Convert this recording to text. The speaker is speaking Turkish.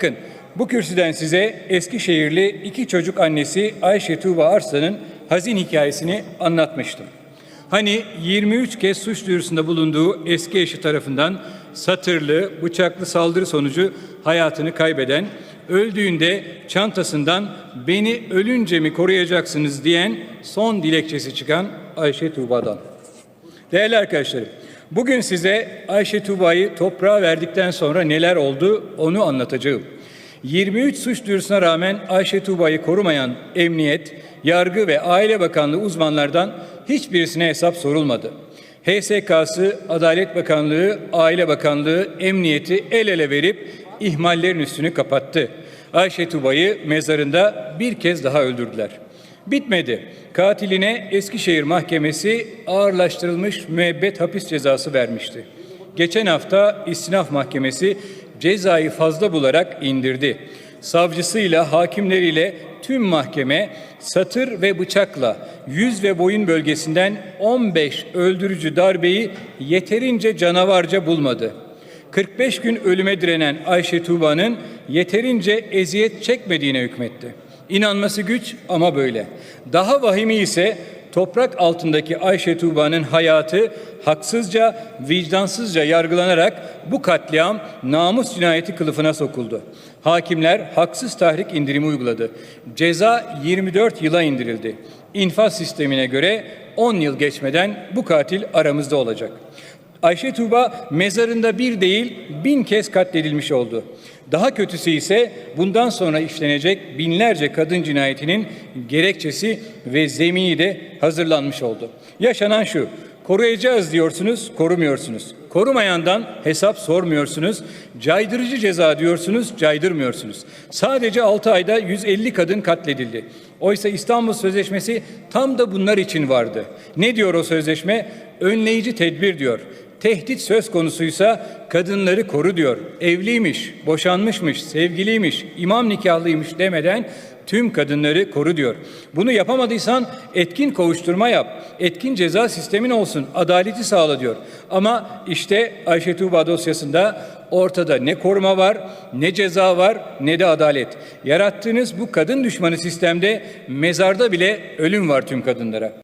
Bakın bu kürsüden size Eskişehirli iki çocuk annesi Ayşe Tuğba Arslan'ın hazin hikayesini anlatmıştım. Hani 23 kez suç duyurusunda bulunduğu eski eşi tarafından satırlı, bıçaklı saldırı sonucu hayatını kaybeden, öldüğünde çantasından beni ölünce mi koruyacaksınız diyen son dilekçesi çıkan Ayşe Tuğba'dan. Değerli arkadaşlarım, bugün size Ayşe Tuğba'yı toprağa verdikten sonra neler oldu onu anlatacağım. 23 suç duyurusuna rağmen Ayşe Tuğba'yı korumayan emniyet, yargı ve aile bakanlığı uzmanlardan hiçbirisine hesap sorulmadı. HSK'sı, Adalet Bakanlığı, Aile Bakanlığı, Emniyeti el ele verip ihmallerin üstünü kapattı. Ayşe Tuğba'yı mezarında bir kez daha öldürdüler. Bitmedi. Katiline Eskişehir Mahkemesi ağırlaştırılmış müebbet hapis cezası vermişti. Geçen hafta İstinaf Mahkemesi cezayı fazla bularak indirdi. Savcısıyla, hakimleriyle tüm mahkeme satır ve bıçakla yüz ve boyun bölgesinden 15 öldürücü darbeyi yeterince canavarca bulmadı. 45 gün ölüme direnen Ayşe Tuğba'nın yeterince eziyet çekmediğine hükmetti. İnanması güç ama böyle. Daha vahimi ise toprak altındaki Ayşe Tuğba'nın hayatı haksızca, vicdansızca yargılanarak bu katliam namus cinayeti kılıfına sokuldu. Hakimler haksız tahrik indirimi uyguladı. Ceza 24 yıla indirildi. İnfaz sistemine göre 10 yıl geçmeden bu katil aramızda olacak. Ayşe Tuğba mezarında bir değil bin kez katledilmiş oldu. Daha kötüsü ise bundan sonra işlenecek binlerce kadın cinayetinin gerekçesi ve zemini de hazırlanmış oldu. Yaşanan şu, koruyacağız diyorsunuz, korumuyorsunuz. Korumayandan hesap sormuyorsunuz. Caydırıcı ceza diyorsunuz, caydırmıyorsunuz. Sadece 6 ayda 150 kadın katledildi. Oysa İstanbul Sözleşmesi tam da bunlar için vardı. Ne diyor o sözleşme? Önleyici tedbir diyor. Tehdit söz konusuysa kadınları koru diyor. Evliymiş, boşanmışmış, sevgiliymiş, imam nikahlıymış demeden tüm kadınları koru diyor. Bunu yapamadıysan etkin kovuşturma yap. Etkin ceza sistemin olsun. Adaleti sağla diyor. Ama işte Ayşe Tuğba dosyasında ortada ne koruma var, ne ceza var, ne de adalet. Yarattığınız bu kadın düşmanı sistemde mezarda bile ölüm var tüm kadınlara.